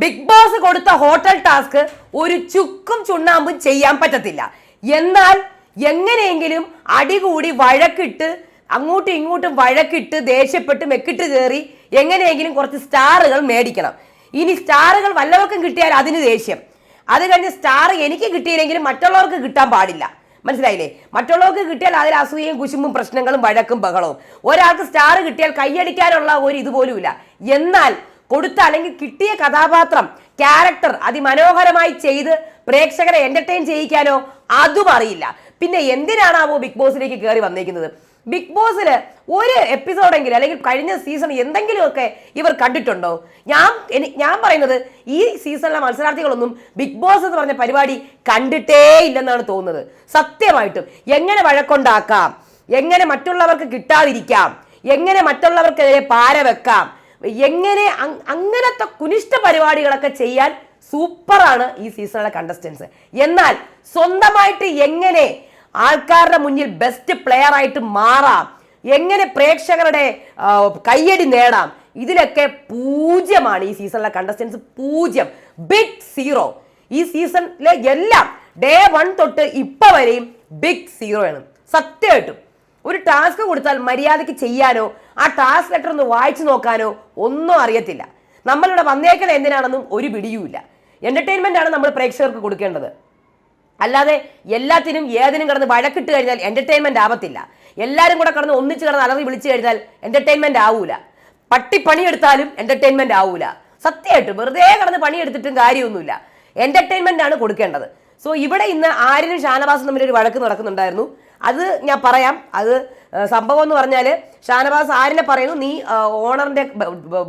Big Boss കൊടുത്ത hotel task ഒരു ചുക്കും ചുണ്ണാമ്പും ചെയ്യാൻ പറ്റത്തില്ല. എന്നാൽ എങ്ങനെയെങ്കിലും അടികൂടി വഴക്കിട്ട് അങ്ങോട്ടും ഇങ്ങോട്ടും വഴക്കിട്ട് ദേഷ്യപ്പെട്ട് മെക്കിട്ട് കയറി എങ്ങനെയെങ്കിലും കുറച്ച് സ്റ്റാറുകൾ മേടിക്കണം. ഇനി സ്റ്റാറുകൾ വല്ലവർക്കും കിട്ടിയാൽ അതിന് ദേഷ്യം. അത് കഴിഞ്ഞ് സ്റ്റാർ എനിക്ക് കിട്ടിയില്ലെങ്കിലും മറ്റുള്ളവർക്ക് കിട്ടാൻ പാടില്ല. മനസ്സിലായില്ലേ? മറ്റുള്ളവർക്ക് കിട്ടിയാൽ അതിൽ അസൂയയും കുശുമ്പും പ്രശ്നങ്ങളും വഴക്കും ബഹളവും. ഒരാൾക്ക് സ്റ്റാർ കിട്ടിയാൽ കൈയടിക്കാനുള്ള ഒരു ഇതുപോലുമില്ല എന്നാൽ കൊടുത്ത അല്ലെങ്കിൽ കിട്ടിയ കഥാപാത്രം ക്യാരക്ടർ അതിമനോഹരമായി ചെയ്ത് പ്രേക്ഷകരെ എന്റർടൈൻ ചെയ്യിക്കാനോ അതും അറിയില്ല. പിന്നെ എന്തിനാണാവോ ബിഗ് ബോസിലേക്ക് കയറി വന്നിരിക്കുന്നത് ബിഗ് ബോസിൽ ഒരു എപ്പിസോഡെങ്കിലും അല്ലെങ്കിൽ കഴിഞ്ഞ സീസൺ എന്തെങ്കിലുമൊക്കെ ഇവർ കണ്ടിട്ടുണ്ടോ? ഞാൻ ഞാൻ പറയുന്നത് ഈ സീസണിലെ മത്സരാർത്ഥികളൊന്നും ബിഗ് ബോസ് എന്ന് പറഞ്ഞ പരിപാടി കണ്ടിട്ടേ ഇല്ലെന്നാണ് തോന്നുന്നത്. സത്യമായിട്ടും. എങ്ങനെ വഴക്കുണ്ടാക്കാം? എങ്ങനെ മറ്റുള്ളവർക്ക് കിട്ടാതിരിക്കാം? എങ്ങനെ മറ്റുള്ളവർക്കെതിരെ പാര വെക്കാം? എങ്ങനെ അങ്ങനത്തെ കുനിഷ്ഠ പരിപാടികളൊക്കെ ചെയ്യാൻ സൂപ്പറാണ് ഈ സീസണിലെ കണ്ടസ്റ്റൻസ് എന്നാൽ സ്വന്തമായിട്ട് എങ്ങനെ ആൾക്കാരുടെ മുന്നിൽ ബെസ്റ്റ് പ്ലെയർ ആയിട്ട് മാറാം എങ്ങനെ പ്രേക്ഷകരുടെ കയ്യടി നേടാം ഇതിലൊക്കെ പൂജ്യമാണ് ഈ സീസണിലെ കണ്ടസ്റ്റൻസ് പൂജ്യം. ബിഗ് സീറോ ഈ സീസണിലെ എല്ലാം ഡേ വൺ തൊട്ട് ഇപ്പൊ വരെയും ബിഗ് സീറോ ആണ്. സത്യമായിട്ടും. ഒരു ടാസ്ക് കൊടുത്താൽ മര്യാദയ്ക്ക് ചെയ്യാനോ ആ ടാസ്ക് ലെറ്റർ ഒന്ന് വായിച്ചു നോക്കാനോ ഒന്നും അറിയത്തില്ല. നമ്മളിവിടെ വന്നേക്കുന്നത് എന്തിനാണെന്നും ഒരു പിടിയുമില്ല. എന്റർടൈൻമെന്റ് ആണ് നമ്മൾ പ്രേക്ഷകർക്ക് കൊടുക്കേണ്ടത്. അല്ലാതെ എല്ലാത്തിനും ഏതിനും കടന്ന് വഴക്കിട്ട് കഴിഞ്ഞാൽ എന്റർടൈൻമെന്റ് ആവത്തില്ല. എല്ലാവരും കൂടെ കടന്ന് ഒന്നിച്ച് കിടന്ന് അലറി വിളിച്ചു കഴിഞ്ഞാൽ എന്റർടൈൻമെന്റ് ആവൂല. പട്ടി പണിയെടുത്താലും എന്റർടൈൻമെന്റ് ആവൂല. സത്യമായിട്ട് വെറുതെ കിടന്ന് പണിയെടുത്തിട്ടും കാര്യമൊന്നുമില്ല. എന്റർടൈൻമെന്റ് ആണ് കൊടുക്കേണ്ടത്. സോ ഇവിടെ ഇന്ന് ആര്യനും ഷാനവാസും തമ്മിൽ ഒരു വഴക്ക് നടക്കുന്നുണ്ടായിരുന്നു. അത് ഞാൻ പറയാം. അത് സംഭവം എന്ന് പറഞ്ഞാൽ ഷാനവാസ് ആരിനെ പറയുന്നു? നീ ഓണറിന്റെ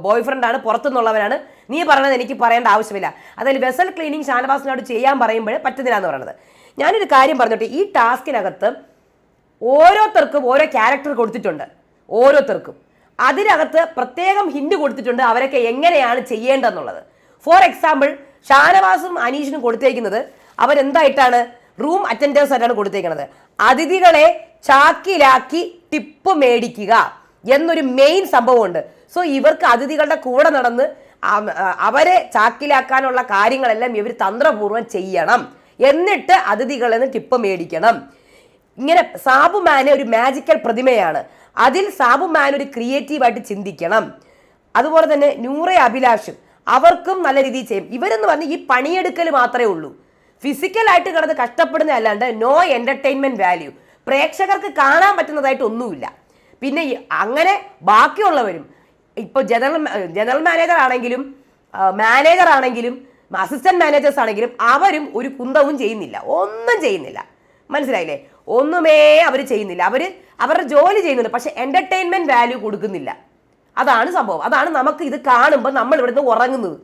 ബോയ് ഫ്രണ്ടാണ് പുറത്തുനിന്നുള്ളവരാണ്. നീ പറയണത് എനിക്ക് പറയേണ്ട ആവശ്യമില്ല. അതായത് വെസൽ ക്ലീനിങ് ഷാനവാസിനോട് ചെയ്യാൻ പറയുമ്പോൾ പറ്റുന്നില്ല എന്ന് പറയുന്നത് ഞാനൊരു കാര്യം പറഞ്ഞിട്ട്. ഈ ടാസ്കിനകത്ത് ഓരോരുത്തർക്കും ഓരോ ക്യാരക്ടർ കൊടുത്തിട്ടുണ്ട്. ഓരോരുത്തർക്കും. അതിനകത്ത് പ്രത്യേകം ഹിന്റ് കൊടുത്തിട്ടുണ്ട് അവരൊക്കെ എങ്ങനെയാണ് ചെയ്യേണ്ടതെന്നുള്ളത്. ഫോർ എക്സാമ്പിൾ ഷാനവാസും അനീഷിനും കൊടുത്തേക്കുന്നത് അവരെന്തായിട്ടാണ്? റൂം അറ്റൻഡേഴ്സ് ആയിട്ടാണ് കൊടുത്തേക്കുന്നത് അതിഥികളെ ചാക്കിലാക്കി ടിപ്പ് മേടിക്കുക എന്നൊരു മെയിൻ സംഭവമുണ്ട്. സോ ഇവർക്ക് അതിഥികളുടെ കൂടെ നടന്ന് അവരെ ചാക്കിലാക്കാനുള്ള കാര്യങ്ങളെല്ലാം ഇവർ തന്ത്രപൂർവം ചെയ്യണം. എന്നിട്ട് അതിഥികളിൽ നിന്ന് ടിപ്പ് മേടിക്കണം. ഇങ്ങനെ സാബുമാന് ഒരു മാജിക്കൽ പ്രതിമയാണ്. അതിൽ സാബുമാൻ ഒരു ക്രിയേറ്റീവായിട്ട് ചിന്തിക്കണം. അതുപോലെ തന്നെ നൂറെ അഭിലാഷും അവർക്കും നല്ല രീതിയിൽ ചെയ്യും. ഇവരെന്ന് പറഞ്ഞ് ഈ പണിയെടുക്കൽ മാത്രമേ ഉള്ളൂ. ഫിസിക്കലായിട്ട് കിടന്ന് കഷ്ടപ്പെടുന്ന അല്ലാണ്ട് നോ എന്റർടൈൻമെന്റ് വാല്യൂ പ്രേക്ഷകർക്ക് കാണാൻ പറ്റുന്നതായിട്ട് ഒന്നുമില്ല. പിന്നെ അങ്ങനെ ബാക്കിയുള്ളവരും ഇപ്പോൾ ജനറൽ ജനറൽ മാനേജർ ആണെങ്കിലും മാനേജർ ആണെങ്കിലും അസിസ്റ്റന്റ് മാനേജേഴ്സ് ആണെങ്കിലും അവരും ഒരു കുന്തവും ചെയ്യുന്നില്ല. ഒന്നും ചെയ്യുന്നില്ല. മനസ്സിലായില്ലേ? ഒന്നുമേ അവർ ചെയ്യുന്നില്ല. അവർ അവരുടെ ജോലി ചെയ്യുന്നുണ്ട് പക്ഷെ എന്റർടൈൻമെന്റ് വാല്യൂ കൊടുക്കുന്നില്ല. അതാണ് സംഭവം. അതാണ് നമുക്ക് ഇത് കാണുമ്പോൾ നമ്മൾ ഇവിടുന്ന് ഉറങ്ങുന്നത്.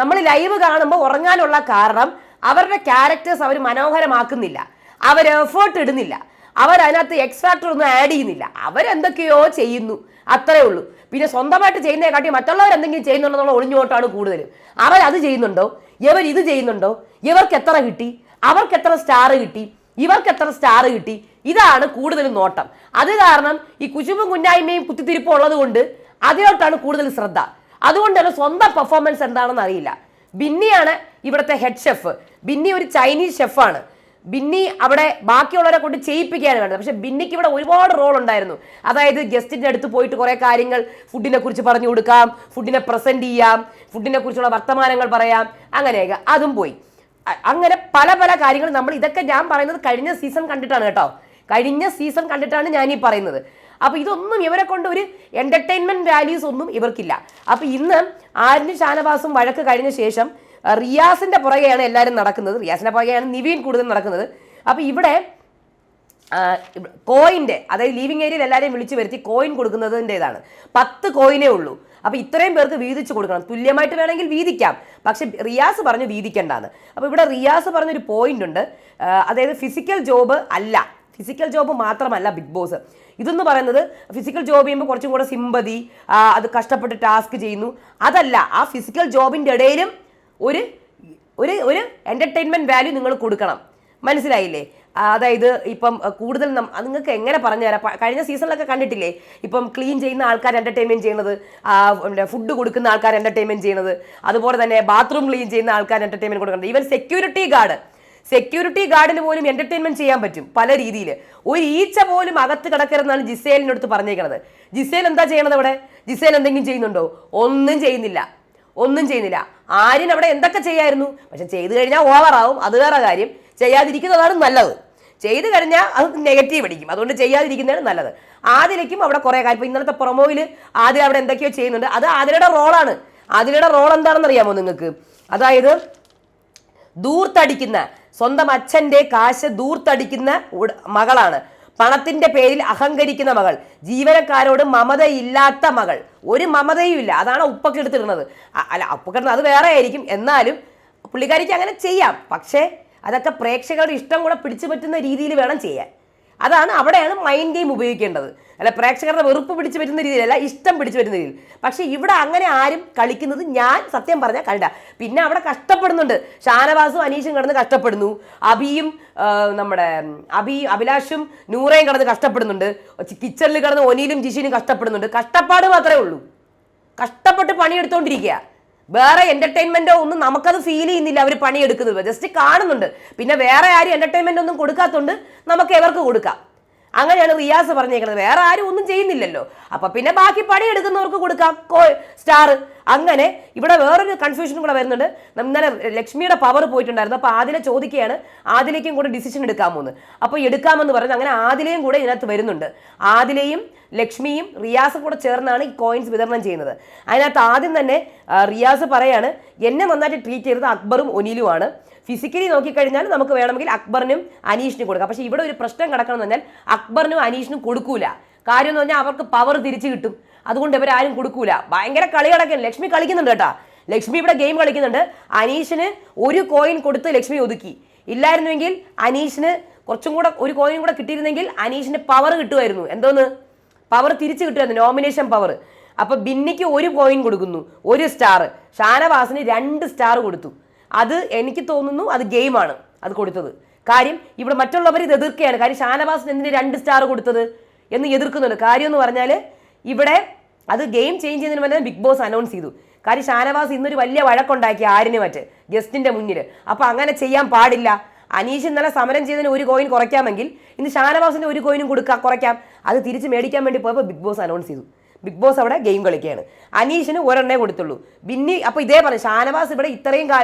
നമ്മൾ ലൈവ് കാണുമ്പോൾ ഉറങ്ങാനുള്ള കാരണം അവരുടെ ക്യാരക്ടേഴ്സ് അവർ മനോഹരമാക്കുന്നില്ല. അവർ എഫേർട്ട് ഇടുന്നില്ല. അവർ അതിനകത്ത് എക്സ്ട്രാക്ടർ ഒന്നും ആഡ് ചെയ്യുന്നില്ല. അവരെന്തൊക്കെയോ ചെയ്യുന്നു. അത്രേ ഉള്ളൂ. പിന്നെ സ്വന്തമായിട്ട് ചെയ്യുന്നതിനെക്കാട്ടി മറ്റുള്ളവർ എന്തെങ്കിലും ചെയ്യുന്നുണ്ടെന്നുള്ള ഒളിഞ്ഞോട്ടാണ് കൂടുതലും. അവർ അത് ചെയ്യുന്നുണ്ടോ? ഇവർ ഇത് ചെയ്യുന്നുണ്ടോ? ഇവർക്ക് എത്ര കിട്ടി? അവർക്ക് എത്ര സ്റ്റാർ കിട്ടി? ഇവർക്ക് എത്ര സ്റ്റാർ കിട്ടി? ഇതാണ് കൂടുതലും നോട്ടം. അത് കാരണം ഈ കുശുമ്പും കുഞ്ഞായ്മയും കുത്തിത്തിരിപ്പും ഉള്ളത് കൊണ്ട് അതിലോട്ടാണ് കൂടുതൽ ശ്രദ്ധ. അതുകൊണ്ട് തന്നെ സ്വന്തം പെർഫോമൻസ് എന്താണെന്ന് അറിയില്ല. ബിന്നിയാണ് ഇവിടുത്തെ ഹെഡ് ഷെഫ് ബിന്നി ഒരു ചൈനീസ് ഷെഫാണ് ബിന്നി അവിടെ ബാക്കിയുള്ളവരെ കൊണ്ട് ചെയ്യിപ്പിക്കുകയാണ് വേണ്ടത്. പക്ഷെ ബിന്നിക്ക് ഇവിടെ ഒരുപാട് റോൾ ഉണ്ടായിരുന്നു. അതായത് ഗസ്റ്റിന്റെ അടുത്ത് പോയിട്ട് കുറേ കാര്യങ്ങൾ ഫുഡിനെ കുറിച്ച് പറഞ്ഞു കൊടുക്കാം ഫുഡിനെ പ്രസന്റ് ചെയ്യാം ഫുഡിനെ കുറിച്ചുള്ള വർത്തമാനങ്ങൾ പറയാം അങ്ങനെയൊക്കെ. അതും പോയി. അങ്ങനെ പല പല കാര്യങ്ങൾ നമ്മൾ ഇതൊക്കെ ഞാൻ പറയുന്നത് കഴിഞ്ഞ സീസൺ കണ്ടിട്ടാണ് കേട്ടോ. കഴിഞ്ഞ സീസൺ കണ്ടിട്ടാണ് ഞാൻ ഈ പറയുന്നത്. അപ്പൊ ഇതൊന്നും ഇവരെ കൊണ്ട് ഒരു എന്റർടൈൻമെന്റ് വാല്യൂസ് ഒന്നും ഇവർക്കില്ല. അപ്പോൾ ഇന്ന് ആരിന് ഷാനവാസും വഴക്ക് കഴിഞ്ഞ ശേഷം റിയാസിന്റെ പുറകെയാണ് എല്ലാവരും നടക്കുന്നത്. റിയാസിന്റെ പുറകെയാണ് നിവീൻ കൂടുതൽ നടക്കുന്നത്. അപ്പോൾ ഇവിടെ കോയിന്റെ അതായത് ലീവിംഗ് ഏരിയയിൽ എല്ലാവരെയും വിളിച്ചു വരുത്തി കോയിൻ കൊടുക്കുന്നതിന്റെതാണ് പത്ത് കോയിനേ ഉള്ളൂ. അപ്പോൾ ഇത്രയും പേർക്ക് വീതിച്ച് കൊടുക്കണം. തുല്യമായിട്ട് വേണമെങ്കിൽ വീതിക്കാം. പക്ഷെ റിയാസ് പറഞ്ഞു വീതിക്കേണ്ടാന്ന്. അപ്പോൾ ഇവിടെ റിയാസ് പറഞ്ഞൊരു പോയിന്റ് ഉണ്ട്. അതായത് ഫിസിക്കൽ ജോബ് അല്ല. ഫിസിക്കൽ ജോബ് മാത്രമല്ല ബിഗ് ബോസ്. ഇതെന്ന് പറയുന്നത് ഫിസിക്കൽ ജോബ് ചെയ്യുമ്പോൾ കുറച്ചും കൂടെ സിമ്പതി അത് കഷ്ടപ്പെട്ട് ടാസ്ക് ചെയ്യുന്നു. അതല്ല ആ ഫിസിക്കൽ ജോബിന്റെ ഇടയിലും ഒരു ഒരു ഒരു എന്റർടൈൻമെന്റ് വാല്യൂ നിങ്ങൾ കൊടുക്കണം. മനസ്സിലായില്ലേ? അതായത് ഇപ്പം കൂടുതൽ നിങ്ങൾക്ക് എങ്ങനെ പറഞ്ഞു തരാം? കഴിഞ്ഞ സീസണിലൊക്കെ കണ്ടിട്ടില്ലേ? ഇപ്പം ക്ലീൻ ചെയ്യുന്ന ആൾക്കാർ എന്റർടൈൻമെന്റ് ചെയ്യുന്നത് ഫുഡ് കൊടുക്കുന്ന ആൾക്കാർ എന്റർടൈൻമെന്റ് ചെയ്യുന്നത് അതുപോലെ തന്നെ ബാത്റൂം ക്ലീൻ ചെയ്യുന്ന ആൾക്കാർ എന്റർടൈൻമെന്റ് കൊടുക്കുന്നത് ഈവൻ സെക്യൂരിറ്റി ഗാർഡ് സെക്യൂരിറ്റി ഗാർഡിന് പോലും എന്റർടൈൻമെന്റ് ചെയ്യാൻ പറ്റും പല രീതിയിൽ ഒരു ഈച്ച പോലും അകത്ത് കിടക്കരുതെന്നാണ് ജിസേലിന്റെ അടുത്ത് പറഞ്ഞേക്കുന്നത് ജിസേൽ എന്താ ചെയ്യണത് അവിടെ? ജിസേൽ എന്തെങ്കിലും ചെയ്യുന്നുണ്ടോ? ഒന്നും ചെയ്യുന്നില്ല. ഒന്നും ചെയ്യുന്നില്ല. ആര്യൻ അവിടെ എന്തൊക്കെ ചെയ്യായിരുന്നു? പക്ഷെ ചെയ്തു കഴിഞ്ഞാൽ ഓവറാവും അത് വേറെ കാര്യം. ചെയ്യാതിരിക്കുന്നതാണ് നല്ലത്. ചെയ്തു കഴിഞ്ഞാൽ അത് നെഗറ്റീവ് അടിക്കും. അതുകൊണ്ട് ചെയ്യാതിരിക്കുന്നതാണ് നല്ലത്. ആദിലേക്കും അവിടെ കുറേ കാര്യം. ഇപ്പൊ ഇന്നലത്തെ പ്രൊമോയിൽ ആദില അവിടെ എന്തൊക്കെയോ ചെയ്യുന്നുണ്ട്. അത് ആദിലയുടെ റോളാണ് ആദിലയുടെ റോൾ എന്താണെന്ന് അറിയാമോ നിങ്ങൾക്ക്? അതായത് ദൂർത്തടിക്കുന്ന സ്വന്തം അച്ഛന്റെ കാശ് ദൂർത്തടിക്കുന്ന മകളാണ്. പണത്തിന്റെ പേരിൽ അഹങ്കരിക്കുന്ന മകൾ. ജീവനക്കാരോട് മമതയില്ലാത്ത മകൾ. ഒരു മമതയും ഇല്ല അതാണ് ഉപ്പൊക്കെ എടുത്തിടുന്നത്. അല്ല ഉപ്പൊക്കെ അത് വേറെ ആയിരിക്കും. എന്നാലും പുള്ളിക്കാരിക്ക് അങ്ങനെ ചെയ്യാം. പക്ഷേ അതൊക്കെ പ്രേക്ഷകരുടെ ഇഷ്ടം കൂടെ പിടിച്ചു പറ്റുന്ന രീതിയിൽ വേണം ചെയ്യാൻ. അതാണ് അവിടെയാണ് മൈൻഡ് ഗെയിം ഉപയോഗിക്കേണ്ടത്. അല്ല പ്രേക്ഷകരുടെ വെറുപ്പ് പിടിച്ചു വരുന്ന രീതിയിലല്ല ഇഷ്ടം പിടിച്ചു വരുന്ന രീതിയിൽ. പക്ഷേ ഇവിടെ അങ്ങനെ ആരും കളിക്കുന്നത് ഞാൻ സത്യം പറഞ്ഞാൽ കണ്ട പിന്നെ അവിടെ കഷ്ടപ്പെടുന്നുണ്ട്. ഷാനവാസും അനീഷും കിടന്ന് കഷ്ടപ്പെടുന്നു. അബിയും നമ്മുടെ അബി അഭിലാഷും നൂറയും കിടന്ന് കഷ്ടപ്പെടുന്നുണ്ട്. കിച്ചണിൽ കിടന്ന് ഒനിയിലും ജിഷിനും കഷ്ടപ്പെടുന്നുണ്ട്. കഷ്ടപ്പാട് മാത്രമേ ഉള്ളൂ. കഷ്ടപ്പെട്ട് പണിയെടുത്തോണ്ടിരിക്കുക വേറെ എന്റർടൈൻമെന്റോ ഒന്നും നമുക്കത് ഫീൽ ചെയ്യുന്നില്ല അവർ പണിയെടുക്കുന്നത്. ജസ്റ്റ് കാണുന്നുണ്ട്. പിന്നെ വേറെ ആരും എന്റർടൈൻമെന്റ് ഒന്നും കൊടുക്കാത്തോണ്ട് നമുക്ക് എവർക്ക് കൊടുക്കാം? അങ്ങനെയാണ് റിയാസ് പറഞ്ഞേക്കുന്നത്. വേറെ ആരും ഒന്നും ചെയ്യുന്നില്ലല്ലോ. അപ്പൊ പിന്നെ ബാക്കി പണിയെടുക്കുന്നവർക്ക് കൊടുക്കാം. സ്റ്റാർ അങ്ങനെ ഇവിടെ വേറൊരു കൺഫ്യൂഷൻ കൂടെ വരുന്നുണ്ട്. ഇന്നലെ ലക്ഷ്മിയുടെ പവർ പോയിട്ടുണ്ടായിരുന്നു. അപ്പോൾ ആദിലെ ചോദിക്കുകയാണ് ആദിലേക്കും കൂടെ ഡിസിഷൻ എടുക്കാമോ എന്ന് അപ്പൊ എടുക്കാമെന്ന് പറഞ്ഞു അങ്ങനെ ആദിലയും കൂടെ ഇതിനകത്ത് വരുന്നുണ്ട്. ആദിലയും ലക്ഷ്മിയും റിയാസും കൂടെ ചേർന്നാണ് ഈ കോയിൻസ് വിതരണം ചെയ്യുന്നത്. അതിനകത്ത് ആദ്യം തന്നെ റിയാസ് പറയാണ് എന്നെ നന്നായിട്ട് ട്രീറ്റ് ചെയ്തത് അക്ബറും ഒനിലുമാണ്. ഫിസിക്കലി നോക്കിക്കഴിഞ്ഞാൽ നമുക്ക് വേണമെങ്കിൽ അക്ബറിനും അനീഷിനും കൊടുക്കാം. പക്ഷേ ഇവിടെ ഒരു പ്രശ്നം കിടക്കണം എന്ന് പറഞ്ഞാൽ അക്ബറിനും അനീഷിനും കൊടുക്കൂല. കാര്യം എന്ന് പറഞ്ഞാൽ അവർക്ക് പവർ തിരിച്ചു കിട്ടും. അതുകൊണ്ട് ഇവരാരും കൊടുക്കൂല. ഭയങ്കര കളി കിടക്കാൻ ലക്ഷ്മി കളിക്കുന്നുണ്ട് കേട്ടാ. ലക്ഷ്മി ഇവിടെ ഗെയിം കളിക്കുന്നുണ്ട്. അനീഷിന് ഒരു കോയിൻ കൊടുത്ത് ലക്ഷ്മി ഒതുക്കി. ഇല്ലായിരുന്നുവെങ്കിൽ അനീഷിന് കുറച്ചും കൂടെ ഒരു കോയിൻ കൂടെ കിട്ടിയിരുന്നെങ്കിൽ അനീഷിന് പവർ കിട്ടുമായിരുന്നു. എന്തോന്ന്? പവർ തിരിച്ചു കിട്ടുമായിരുന്നു. നോമിനേഷൻ പവർ അപ്പൊ ബിന്നിക്ക് ഒരു കോയിൻ കൊടുക്കുന്നു. ഒരു സ്റ്റാർ ഷാനവാസിന് രണ്ട് സ്റ്റാർ കൊടുത്തു. അത് എനിക്ക് തോന്നുന്നു അത് ഗെയിമാണ് അത് കൊടുത്തത്. കാര്യം ഇവിടെ മറ്റുള്ളവർ ഇത് എതിർക്കുകയാണ്. കാര്യം ഷാനവാസിന് എന്തിന് രണ്ട് സ്റ്റാർ കൊടുത്തത് എന്ന് എതിർക്കുന്നുണ്ട്. കാര്യം എന്ന് പറഞ്ഞാൽ ഇവിടെ അത് ഗെയിം ചേഞ്ച് ചെയ്യുന്നതിന് മുന്നേ ബിഗ് ബോസ് അനൗൺസ് ചെയ്തു. കാര്യം ഷാനവാസ് ഇന്നൊരു വലിയ വഴക്കുണ്ടാക്കി ആരിനെ മറ്റ്? ഗസ്റ്റിന്റെ മുന്നിൽ. അപ്പൊ അങ്ങനെ ചെയ്യാൻ പാടില്ല. അനീഷ് ഇന്നലെ സമരം ചെയ്തതിന് ഒരു കോയിൻ കുറയ്ക്കാമെങ്കിൽ ഇന്ന് ഷാനവാസിന്റെ ഒരു കോയിനും കൊടുക്കാം കുറയ്ക്കാം. അത് തിരിച്ച് മേടിക്കാൻ വേണ്ടി പോയപ്പോൾ ബിഗ് ബോസ് അനൗൺസ് ചെയ്തു. ബിഗ് ബോസ് അവിടെ ഗെയിം കളിക്കുകയാണ്. അനീഷിന് ഒരെണ്ണേ കൊടുത്തുള്ളൂ. ബിന്നി അപ്പൊ ഇതേ പറഞ്ഞു ഷാനവാസ് ഇവിടെ ഇത്രയും കാ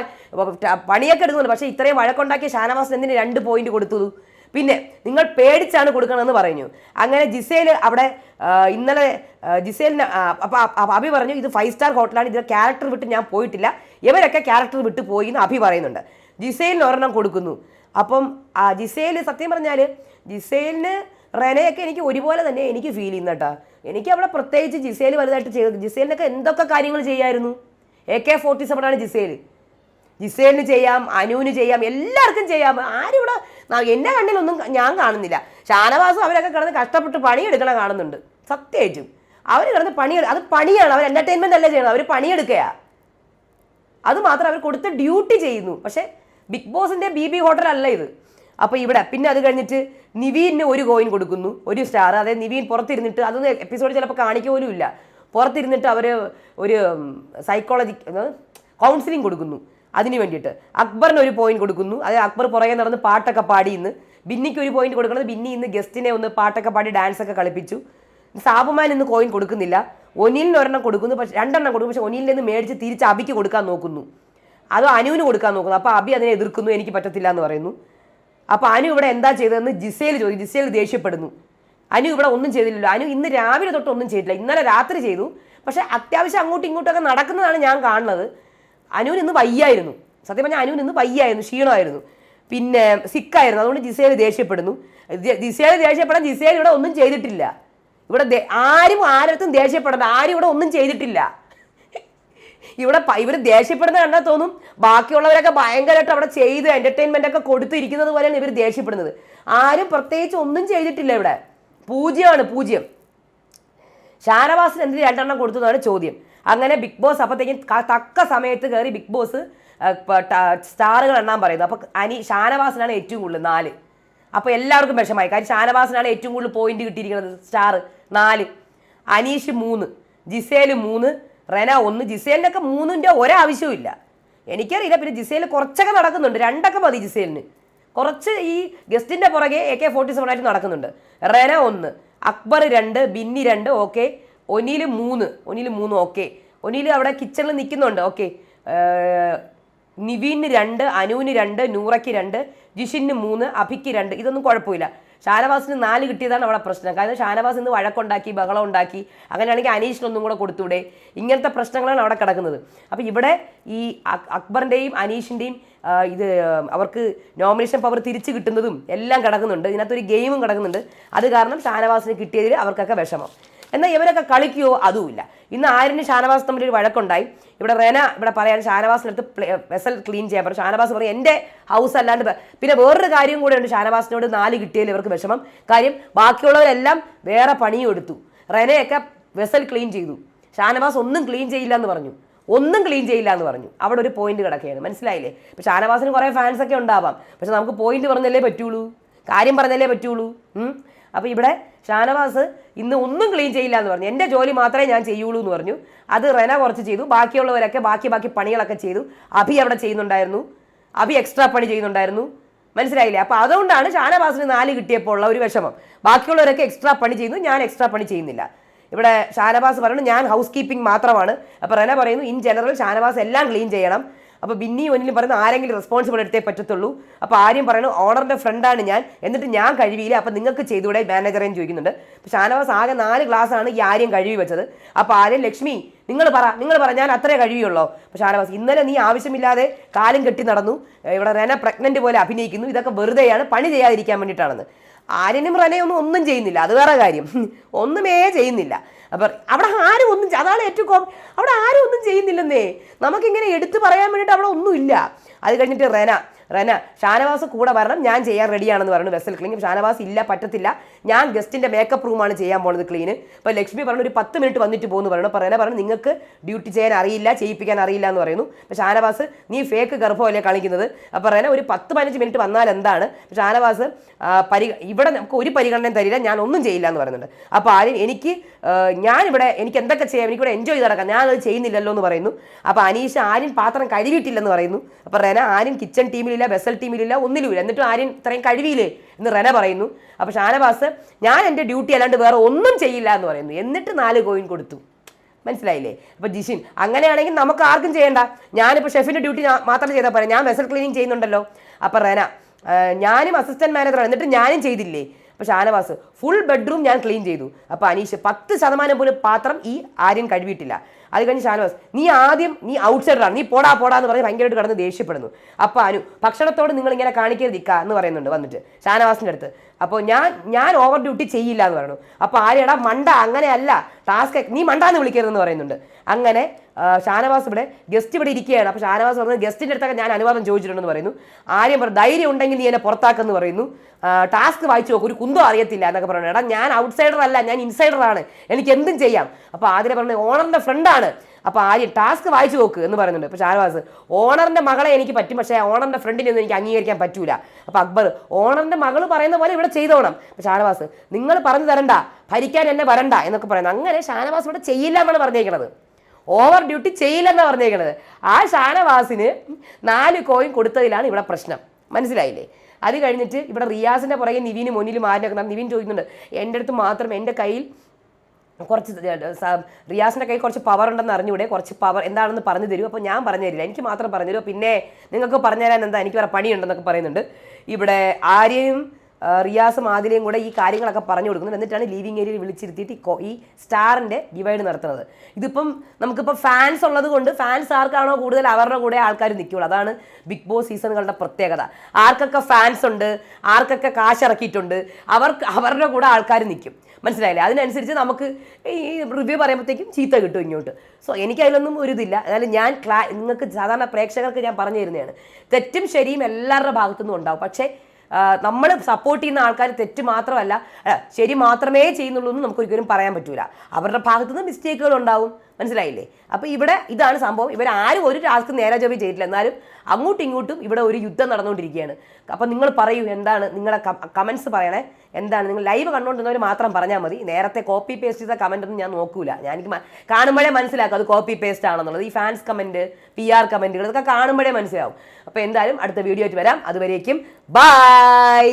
പണിയൊക്കെ എടുക്കുന്നുണ്ട്. പക്ഷേ ഇത്രയും വഴക്കുണ്ടാക്കിയ ഷാനവാസിന് എന്തിന് രണ്ട് പോയിന്റ് കൊടുത്തത്? പിന്നെ നിങ്ങൾ പേടിച്ചാണ് കൊടുക്കണമെന്ന് പറഞ്ഞു അങ്ങനെ ജിസേൽ അവിടെ ഇന്നലെ ജിസേലിന് ആ, അപ്പൊ അപ്പൊ അഭി പറഞ്ഞു ഇത് ഫൈവ് സ്റ്റാർ ഹോട്ടലാണ് ഇതിന്റെ ക്യാരക്ടർ വിട്ട് ഞാൻ പോയിട്ടില്ല. ഇവരൊക്കെ ക്യാരക്ടർ വിട്ട് പോയി എന്ന് അഭി പറയുന്നുണ്ട്. ജിസേലിന് ഒരെണ്ണം കൊടുക്കുന്നു. അപ്പം ആ ജിസേൽ സത്യം പറഞ്ഞാൽ ജിസേലിന് റെനയൊക്കെ എനിക്ക് ഒരുപോലെ തന്നെ എനിക്ക് ഫീൽ ചെയ്യുന്ന കേട്ടോ. എനിക്ക് അവിടെ പ്രത്യേകിച്ച് ജിസേൽ വലുതായിട്ട് ചെയ്തത് ജിസേലിനൊക്കെ എന്തൊക്കെ കാര്യങ്ങൾ ചെയ്യായിരുന്നു? എ കെ ഫോർട്ടി ആണ് ജിസേൽ ജിസേലിന് ചെയ്യാം അനുവിന് ചെയ്യാം എല്ലാവർക്കും ചെയ്യാം. ആരും ഇവിടെ എന്നെ കണ്ണിലൊന്നും ഞാൻ കാണുന്നില്ല. ഷാനവാസും അവരൊക്കെ കിടന്ന് കഷ്ടപ്പെട്ട് പണിയെടുക്കണ കാണുന്നുണ്ട്. സത്യമായിട്ടും അവർ കിടന്ന് പണി അത് പണിയാണ്. അവർ എന്റർടൈൻമെന്റ് അല്ല ചെയ്യണം അവർ പണിയെടുക്കുകയാ അത് മാത്രം അവർ കൊടുത്ത ഡ്യൂട്ടി ചെയ്യുന്നു. പക്ഷേ ബിഗ് ബോസിന്റെ ബി ബി ഹോട്ടൽ അല്ല ഇത്. അപ്പോൾ ഇവിടെ പിന്നെ അത് കഴിഞ്ഞിട്ട് നിവീന് ഒരു കോയിൻ കൊടുക്കുന്നു. ഒരു സ്റ്റാർ അതായത് നിവീൻ പുറത്തിരുന്നിട്ട് അതൊന്നും എപ്പിസോഡ് ചിലപ്പോൾ കാണിക്കുക പോലും ഇല്ല. പുറത്തിരുന്നിട്ട് അവർ ഒരു സൈക്കോളജി കൗൺസിലിംഗ് കൊടുക്കുന്നു. അതിന് വേണ്ടിയിട്ട്. അക്ബറിന് ഒരു പോയിന്റ് കൊടുക്കുന്നു. അത് അക്ബർ പുറകെ നടന്ന് പാട്ടൊക്കെ പാടി ഇന്ന് ബിന്നിക്ക് ഒരു പോയിന്റ് കൊടുക്കുന്നത് ബിന്നി ഇന്ന് ഗസ്റ്റിനെ ഒന്ന് പാട്ടൊക്കെ പാടി ഡാൻസ് ഒക്കെ കളിപ്പിച്ചു. സാബുമാൻ ഇന്ന് കോയിൻ കൊടുക്കുന്നില്ല. ഒനിലിന് ഒരെണ്ണം കൊടുക്കുന്നു. പക്ഷെ രണ്ടെണ്ണം കൊടുക്കും പക്ഷെ ഒനിലിൽ നിന്ന് മേടിച്ച് തിരിച്ച് അബിക്ക് കൊടുക്കാൻ നോക്കുന്നു. അത് അനുവിന് കൊടുക്കാൻ നോക്കുന്നു. അപ്പോൾ അബി അതിനെ എതിർക്കുന്നു. എനിക്ക് പറ്റത്തില്ല എന്ന് പറയുന്നു. അപ്പോൾ അനു ഇവിടെ എന്താ ചെയ്തതെന്ന് ജിസേൽ ചോദിക്കും ജിസേൽ ദേഷ്യപ്പെടുന്നു. അനു ഇവിടെ ഒന്നും ചെയ്തില്ലല്ലോ. അനു ഇന്ന് രാവിലെ തൊട്ട് ഒന്നും ചെയ്തില്ല ഇന്നലെ രാത്രി ചെയ്തു. പക്ഷേ അത്യാവശ്യം അങ്ങോട്ടും ഇങ്ങോട്ടൊക്കെ നടക്കുന്നതാണ് ഞാൻ കാണുന്നത്. അനുവിന് ഇന്ന് വയ്യായിരുന്നു. സത്യം പറഞ്ഞാൽ അനുവിന് ഇന്ന് വയ്യായിരുന്നു ക്ഷീണമായിരുന്നു. പിന്നെ സിക്കായിരുന്നു അതുകൊണ്ട് ജിസേൽ ദേഷ്യപ്പെടുന്നു. ജിസേൽ ദേഷ്യപ്പെടാൻ ജിസേൽ ഇവിടെ ഒന്നും ചെയ്തിട്ടില്ല. ഇവിടെ ആരും ആരടുത്തും ദേഷ്യപ്പെടണ്ട ആരും ഇവിടെ ഒന്നും ചെയ്തിട്ടില്ല. ഇവിടെ ഇവർ ദേഷ്യപ്പെടുന്ന കണ്ടാൽ തോന്നും ബാക്കിയുള്ളവരൊക്കെ ഭയങ്കരമായിട്ട് അവിടെ ചെയ്ത് എന്റർടൈൻമെന്റ് ഒക്കെ കൊടുത്തിരിക്കുന്നത് പോലെയാണ് ഇവർ ദേഷ്യപ്പെടുന്നത്. ആരും പ്രത്യേകിച്ച് ഒന്നും ചെയ്തിട്ടില്ല ഇവിടെ. പൂജ്യമാണ് പൂജ്യം. ഷാനവാസിന് എന്തിന് രണ്ടെണ്ണം കൊടുത്തു എന്നാണ് ചോദ്യം. അങ്ങനെ ബിഗ് ബോസ് അപ്പോഴത്തേക്കും തക്ക സമയത്ത് കയറി ബിഗ് ബോസ് സ്റ്റാറുകൾ എണ്ണാൻ പറയുന്നത് അപ്പോൾ അനി ഷാനവാസിനാണ് ഏറ്റവും കൂടുതൽ നാല്. അപ്പോൾ എല്ലാവർക്കും വിഷമായി കാര്യം ഷാനവാസിനാണ് ഏറ്റവും കൂടുതൽ പോയിന്റ് കിട്ടിയിരിക്കുന്നത്. സ്റ്റാർ നാല്. അനീഷ് മൂന്ന്. ജിസേൽ മൂന്ന്. റെന ഒന്ന്. ജിസേലിനൊക്കെ മൂന്നിന്റെ ഒരാവശ്യവും ഇല്ല എനിക്കറിയില്ല. പിന്നെ ജിസേൽ കുറച്ചൊക്കെ നടക്കുന്നുണ്ട്. രണ്ടൊക്കെ മതി ജിസേലിന്. കുറച്ച് ഈ ഗസ്റ്റിന്റെ പുറകെ എ കെ ഫോർട്ടി സെവൻ ആയിട്ട് നടക്കുന്നുണ്ട്. റെന ഒന്ന്. അക്ബർ രണ്ട്. ബിന്നി രണ്ട്. ഓക്കെ. ഒനിയിൽ മൂന്ന് ഒനിയിൽ മൂന്ന് ഓക്കെ ഒനിയിൽ അവിടെ കിച്ചണിൽ നിൽക്കുന്നുണ്ട് ഓക്കെ നിവീന് രണ്ട് അനുവിന് രണ്ട് നൂറയ്ക്ക് രണ്ട് ജിഷിന് മൂന്ന് അഭിക്ക് രണ്ട്. ഇതൊന്നും കുഴപ്പമില്ല. ഷാനവാസിന് നാല് കിട്ടിയതാണ് അവിടെ പ്രശ്നം. കാരണം ഷാനവാസ് ഇന്ന് വഴക്കുണ്ടാക്കി ബഹളം ഉണ്ടാക്കി അങ്ങനെയാണെങ്കിൽ അനീഷിനൊന്നും കൂടെ കൊടുത്തൂടെ ഇങ്ങനത്തെ പ്രശ്നങ്ങളാണ് അവിടെ കിടക്കുന്നത്. അപ്പോൾ ഇവിടെ ഈ അക്- അക്ബറിന്റെയും അനീഷിന്റെയും ഇത് അവർക്ക് നോമിനേഷൻ പവർ തിരിച്ചു കിട്ടുന്നതും എല്ലാം കിടക്കുന്നുണ്ട്. ഇതിനകത്തൊരു ഗെയിമും കിടക്കുന്നുണ്ട്. അത് കാരണം ഷാനവാസിന് കിട്ടിയതിൽ അവർക്കൊക്കെ വിഷമം. എന്നാൽ ഇവരൊക്കെ കളിക്കുകയോ അതുമില്ല. ഇന്ന് ആരിന് ഷാനവാസ് തമ്മിൽ ഒരു വഴക്കുണ്ടായി. ഇവിടെ റെന ഇവിടെ പറയാൻ ഷാനവാസിനടുത്ത് വെസൽ ക്ലീൻ ചെയ്യാൻ പറഞ്ഞു. ഷാനവാസ് പറയും എന്റെ ഹൗസ് അല്ലാണ്ട് പിന്നെ വേറൊരു കാര്യം കൂടെ ഉണ്ട് ഷാനവാസിനോട് നാല് കിട്ടിയാൽ ഇവർക്ക് വിഷമം. കാര്യം ബാക്കിയുള്ളവരെല്ലാം വേറെ പണിയും എടുത്തു. റെനയൊക്കെ വെസൽ ക്ലീൻ ചെയ്തു. ഷാനവാസ് ഒന്നും ക്ലീൻ ചെയ്യില്ല എന്ന് പറഞ്ഞു. ഒന്നും ക്ലീൻ ചെയ്യില്ല എന്ന് പറഞ്ഞു. അവിടെ ഒരു പോയിന്റ് കിടക്കുകയാണ്. മനസ്സിലായില്ലേ? ഇപ്പം ഷാനവാസിന് കുറേ ഫാൻസ് ഒക്കെ ഉണ്ടാവാം. പക്ഷെ നമുക്ക് പോയിന്റ് പറഞ്ഞല്ലേ പറ്റുള്ളൂ? കാര്യം പറഞ്ഞല്ലേ പറ്റുള്ളൂ? അപ്പോൾ ഇവിടെ ഷാനവാസ് ഇന്ന് ഒന്നും ക്ലീൻ ചെയ്യില്ല എന്ന് പറഞ്ഞു. എന്റെ ജോലി മാത്രമേ ഞാൻ ചെയ്യുള്ളൂ എന്ന് പറഞ്ഞു. അത് റെന കുറച്ച് ചെയ്തു. ബാക്കിയുള്ളവരൊക്കെ ബാക്കി ബാക്കി പണികളൊക്കെ ചെയ്തു. അഭി അവിടെ ചെയ്യുന്നുണ്ടായിരുന്നു. അഭി എക്സ്ട്രാ പണി ചെയ്യുന്നുണ്ടായിരുന്നു. മനസ്സിലായില്ലേ? അപ്പോൾ അതുകൊണ്ടാണ് ഷാനവാസിന് നാല് കിട്ടിയപ്പോൾ ഉള്ള ഒരു വിഷമം. ബാക്കിയുള്ളവരൊക്കെ എക്സ്ട്രാ പണി ചെയ്യുന്നു. ഞാൻ എക്സ്ട്രാ പണി ചെയ്യുന്നില്ല. ഇവിടെ ഷാനവാസ് പറയുന്നു ഞാൻ ഹൗസ് കീപ്പിംഗ് മാത്രമാണ്. അപ്പോൾ റെന പറയുന്നു ഇൻ ജനറൽ ഷാനവാസ് എല്ലാം ക്ലീൻ ചെയ്യണം. അപ്പോൾ ബിന്നി ഒന്നിലും പറയുന്ന ആരെങ്കിലും റെസ്പോൺസിബിൾ എടുത്തേ പറ്റത്തുള്ളൂ. അപ്പോൾ ആര്യം പറയുന്നു ഓണറിന്റെ ഫ്രണ്ടാണ് ഞാൻ. എന്നിട്ട് ഞാൻ കഴിവിയില്ല. അപ്പോൾ നിങ്ങൾക്ക് ചെയ്തുകൂടെ? മാനേജറേയും ചോദിക്കുന്നുണ്ട്. അപ്പോൾ ഷാനവാസ് ആകെ നാല് ഗ്ലാസ്സാണ് ഈ ആര്യം കഴിവി വെച്ചത്. അപ്പോൾ ആര്യം ലക്ഷ്മി നിങ്ങൾ പറ നിങ്ങൾ പറ ഞാൻ അത്രേ കഴിയുള്ളൂ അപ്പൊ ഷാനവാസ് ഇന്നലെ നീ ആവശ്യമില്ലാതെ കാലം കെട്ടി നടന്നു. ഇവിടെ റെന പ്രഗ്നന്റ് പോലെ അഭിനയിക്കുന്നു. ഇതൊക്കെ വെറുതെയാണ്. പണി ചെയ്യാതിരിക്കാൻ വേണ്ടിയിട്ടാണെന്ന്. ആര്യനും റനയൊന്നും ഒന്നും ചെയ്യുന്നില്ല. അത് വേറെ കാര്യം. ഒന്നുമേ ചെയ്യുന്നില്ല. അപ്പൊ അവിടെ ആരും ഒന്നും അതാണ് ഏറ്റവും കോം അവിടെ ആരും ഒന്നും ചെയ്യുന്നില്ലെന്നേ. നമുക്കിങ്ങനെ എടുത്തു പറയാൻ വേണ്ടിയിട്ട് അവിടെ ഒന്നുമില്ല അത് കഴിഞ്ഞിട്ട് റെന റെന ഷാനവാസ് കൂടെ വരണം ഞാൻ ചെയ്യാൻ റെഡിയാണെന്ന് പറഞ്ഞു. വെസൽ ക്ലീൻ ഷാനവാസ് ഇല്ല പറ്റത്തില്ല. ഞാൻ ഗസ്റ്റിന്റെ മേക്കപ്പ് റൂമാണ് ചെയ്യാൻ പോകുന്നത് ക്ലീൻ അപ്പോൾ ലക്ഷ്മി പറഞ്ഞു ഒരു പത്ത് മിനിറ്റ് വന്നിട്ട് പോകുന്നു പറയണം. പറയുന്നത് പറഞ്ഞു നിങ്ങൾക്ക് ഡ്യൂട്ടി ചെയ്യാൻ അറിയില്ല ചെയ്യിപ്പിക്കാൻ അറിയില്ല എന്ന് പറയുന്നു. പക്ഷേ ഷാനവാസ് നീ ഫേക്ക് ഗർഭമല്ലേ കളിക്കുന്നത് അപ്പോൾ പറയുന്നത് ഒരു പത്ത് പതിനഞ്ച് മിനിറ്റ് വന്നാൽ എന്താണ്? ഷാനവാസ് പരി ഇവിടെ നമുക്ക് ഒരു പരിഗണനയും തരില്ല ഞാൻ ഒന്നും ചെയ്യില്ല എന്ന് പറയുന്നുണ്ട്. അപ്പോൾ ആരും എനിക്ക് ഞാനിവിടെ എനിക്ക് എന്തൊക്കെ ചെയ്യാം എനിക്കിവിടെ എൻജോയ് ചെയ്ത് നടക്കാം. ഞാനത് ചെയ്യുന്നില്ലല്ലോ എന്ന് പറയുന്നു. അപ്പോൾ അനീഷ് ആര്യൻ പാത്രം കഴുകിയിട്ടില്ലെന്ന് പറയുന്നു. അപ്പോൾ റെന ആര്യൻ കിച്ചൺ ടീമിലില്ല ബെസൽ ടീമിലില്ല ഒന്നിലുമില്ല എന്നിട്ടും ആര്യൻ ഇത്രയും കഴിവിയില്ലേ എന്ന് റെന പറയുന്നു. അപ്പോൾ ഷാനവാസ് ഞാൻ എന്റെ ഡ്യൂട്ടി അല്ലാണ്ട് വേറെ ഒന്നും ചെയ്യില്ല എന്ന് പറയുന്നു. എന്നിട്ട് നാല് കോയിൻ കൊടുത്തു. മനസ്സിലായില്ലേ? അപ്പോൾ ജിഷിൻ അങ്ങനെയാണെങ്കിൽ നമുക്ക് ആർക്കും ചെയ്യണ്ട. ഞാനിപ്പോൾ ഷെഫിന്റെ ഡ്യൂട്ടി മാത്രം ചെയ്താൽ പറയാം ഞാൻ വെസൽ ക്ലീനിങ് ചെയ്യുന്നുണ്ടല്ലോ. അപ്പോൾ റെന ഞാനും അസിസ്റ്റന്റ് മാനേജറാണ് എന്നിട്ട് ഞാനും ചെയ്തില്ലേ? അപ്പോൾ ഷാനവാസ് ഫുൾ ബെഡ്റൂം ഞാൻ ക്ലീൻ ചെയ്തു. അപ്പോൾ അനീഷ് പത്ത് ശതമാനം പോലും പാത്രം ഈ ആര്യൻ കഴുകിയിട്ടില്ല. അത് കഴിഞ്ഞ് ഷാനവാസ് നീ ആദ്യം നീ ഔട്ട്സൈഡറാണ് നീ പോടാ പോടാ എന്ന് പറഞ്ഞ് ഭയങ്കരമായിട്ട് കടന്ന് ദേഷ്യപ്പെടുന്നു. അപ്പോൾ അനു ഭക്ഷണത്തോട് നിങ്ങൾ ഇങ്ങനെ കാണിക്കരുത് ഇക്ക എന്ന് പറയുന്നുണ്ട് വന്നിട്ട്. ഷാനവാസിന്റെ അടുത്ത് അപ്പോൾ ഞാൻ ഞാൻ ഓവർ ഡ്യൂട്ടി ചെയ്യില്ല എന്ന് പറയുന്നു അപ്പോൾ ആര്യടാ മണ്ട അങ്ങനെയല്ല ടാസ്ക് നീ മണ്ട മണ്ടാന്ന് വിളിക്കരുതെന്ന് പറയുന്നുണ്ട്. അങ്ങനെ ഷാനവാസ് ഇവിടെ ഗസ്റ്റ് ഇവിടെ ഇരിക്കുകയാണ്. അപ്പോൾ ഷാനവാസ് പറഞ്ഞത് ഗസ്റ്റിന്റെ അടുത്തൊക്കെ ഞാൻ അനുവാദം ചോദിച്ചിട്ടുണ്ടെന്ന് പറയുന്നു. ആര്യം പറഞ്ഞു ധൈര്യം ഉണ്ടെങ്കിൽ നീ എന്നെ പുറത്താക്കെന്ന് പറയുന്നു. ടാസ്ക് വായിച്ചു നോക്കും ഒരു കുന്തോ അറിയത്തില്ല എന്നൊക്കെ പറഞ്ഞു. എടാ ഞാൻ ഔട്ട്സൈഡർ അല്ല ഞാൻ ഇൻസൈഡറാണ് എനിക്ക് എന്തും ചെയ്യാം. അപ്പോൾ ആദ്യം പറഞ്ഞത് ഓണറിന്റെ ഫ്രണ്ടാണ് അപ്പോൾ ആര്യൻ ടാസ്ക് വായിച്ചു നോക്ക് എന്ന് പറയുന്നുണ്ട്. ഇപ്പോൾ ഷാനവാസ് ഓണറിന്റെ മകളെ എനിക്ക് പറ്റും പക്ഷേ ഓണറിന്റെ ഫ്രണ്ടിനെ ഒന്നും എനിക്ക് അംഗീകരിക്കാൻ പറ്റൂല. അപ്പോൾ അക്ബർ ഓണറിന്റെ മകൾ പറയുന്ന പോലെ ഇവിടെ ചെയ്തോണം. അപ്പോൾ ഷാനവാസ് നിങ്ങൾ പറഞ്ഞു തരണ്ട ഭരിക്കാൻ എന്നെ വരണ്ട എന്നൊക്കെ പറയുന്നത് അങ്ങനെ ഷാനവാസ് ഇവിടെ ചെയ്യില്ല എന്നാണ് പറഞ്ഞേക്കുന്നത് ഓവർ ഡ്യൂട്ടി ചെയ്യില്ലെന്നാണ് പറഞ്ഞേക്കുന്നത് ആ ഷാനവാസിന് നാല് കോയിൻ കൊടുത്തതിലാണ് ഇവിടെ പ്രശ്നം. മനസ്സിലായില്ലേ? അത് കഴിഞ്ഞിട്ട് ഇവിടെ റിയാസിന്റെ പുറകെ നിവിന് മുന്നിൽ മാറിനൊക്കെ നിവിൻ ചോദിക്കുന്നുണ്ട് എന്റെ അടുത്ത് മാത്രം എന്റെ കയ്യിൽ കുറച്ച് റിയാസിന്റെ കയ്യിൽ കുറച്ച് പവർ ഉണ്ടെന്ന് അറിഞ്ഞൂടെ? കുറച്ച് പവർ എന്താണെന്ന് പറഞ്ഞു തരൂ അപ്പോൾ ഞാൻ പറഞ്ഞു തരില്ല എനിക്ക് മാത്രം പറഞ്ഞു തരൂ പിന്നെ നിങ്ങൾക്ക് പറഞ്ഞു തരാൻ എന്താ? എനിക്ക് വേറെ പണിയുണ്ടെന്നൊക്കെ പറയുന്നുണ്ട്. ഇവിടെ ആര്യയും റിയാസും ആദിലയും കൂടെ ഈ കാര്യങ്ങളൊക്കെ പറഞ്ഞു കൊടുക്കുന്നത് എന്നിട്ടാണ് ലീവിങ് ഏരിയയിൽ വിളിച്ചിരുത്തിയിട്ട് ഈ സ്റ്റാറിന്റെ ഡിവൈഡ് നടത്തുന്നത്. ഇതിപ്പം നമുക്കിപ്പോൾ ഫാൻസ് ഉള്ളത് കൊണ്ട് ഫാൻസ് ആർക്കാണോ കൂടുതൽ അവരുടെ കൂടെ ആൾക്കാർ നിൽക്കുള്ളൂ അതാണ് ബിഗ് ബോസ് സീസണുകളുടെ പ്രത്യേകത. ആർക്കൊക്കെ ഫാൻസ് ഉണ്ട്? ആർക്കൊക്കെ കാശ് ഇറക്കിയിട്ടുണ്ട്? അവർക്ക് അവരുടെ കൂടെ ആൾക്കാർ നിൽക്കും മനസ്സിലായില്ലേ? അതിനനുസരിച്ച് നമുക്ക് ഈ റിവ്യൂ പറയുമ്പോഴത്തേക്കും ചീത്ത കിട്ടും ഇങ്ങോട്ട്. സോ എനിക്ക് അതിലൊന്നും ഒരു ഇതില്ല. എന്നാലും ഞാൻ ക്ലാ നിങ്ങൾക്ക് സാധാരണ പ്രേക്ഷകർക്ക് ഞാൻ പറഞ്ഞു തരുന്നതാണ്. തെറ്റും ശരിയും എല്ലാവരുടെ ഭാഗത്തുനിന്നും ഉണ്ടാവും. പക്ഷേ നമ്മൾ സപ്പോർട്ട് ചെയ്യുന്ന ആൾക്കാർ തെറ്റ് മാത്രമല്ല ശരി മാത്രമേ ചെയ്യുന്നുള്ളൂ എന്ന് നമുക്ക് ഒരിക്കലും പറയാൻ പറ്റൂല. അവരുടെ ഭാഗത്തു നിന്ന് മിസ്റ്റേക്കുകൾ ഉണ്ടാവും. മനസ്സിലായില്ലേ? അപ്പോൾ ഇവിടെ ഇതാണ് സംഭവം. ഇവർ ആരും ഒരു ടാസ്ക് നേരെ ജോബി ചെയ്തിട്ടില്ല. എന്നാലും അങ്ങോട്ടും ഇങ്ങോട്ടും ഇവിടെ ഒരു യുദ്ധം നടന്നുകൊണ്ടിരിക്കുകയാണ്. അപ്പോൾ നിങ്ങൾ പറയൂ എന്താണ് നിങ്ങളുടെ കമൻസ് പറയണേ? എന്താണ്? നിങ്ങൾ ലൈവ് കണ്ടുകൊണ്ടിരുന്നവർ മാത്രം പറഞ്ഞാൽ മതി. നേരത്തെ കോപ്പി പേസ്റ്റ് ചെയ്ത കമന്റ് ഒന്നും ഞാൻ നോക്കൂല. ഞാൻ എനിക്ക് കാണുമ്പോഴേ മനസ്സിലാക്കും അത് കോപ്പി പേസ്റ്റ് ആണെന്നുള്ളത്. ഈ ഫാൻസ് കമന്റ് പി ആർ കമന്റുകൾ ഇതൊക്കെ കാണുമ്പോഴേ മനസ്സിലാവും. അപ്പോൾ എന്തായാലും അടുത്ത വീഡിയോ ആയിട്ട് വരാം. അതുവരേക്കും ബൈ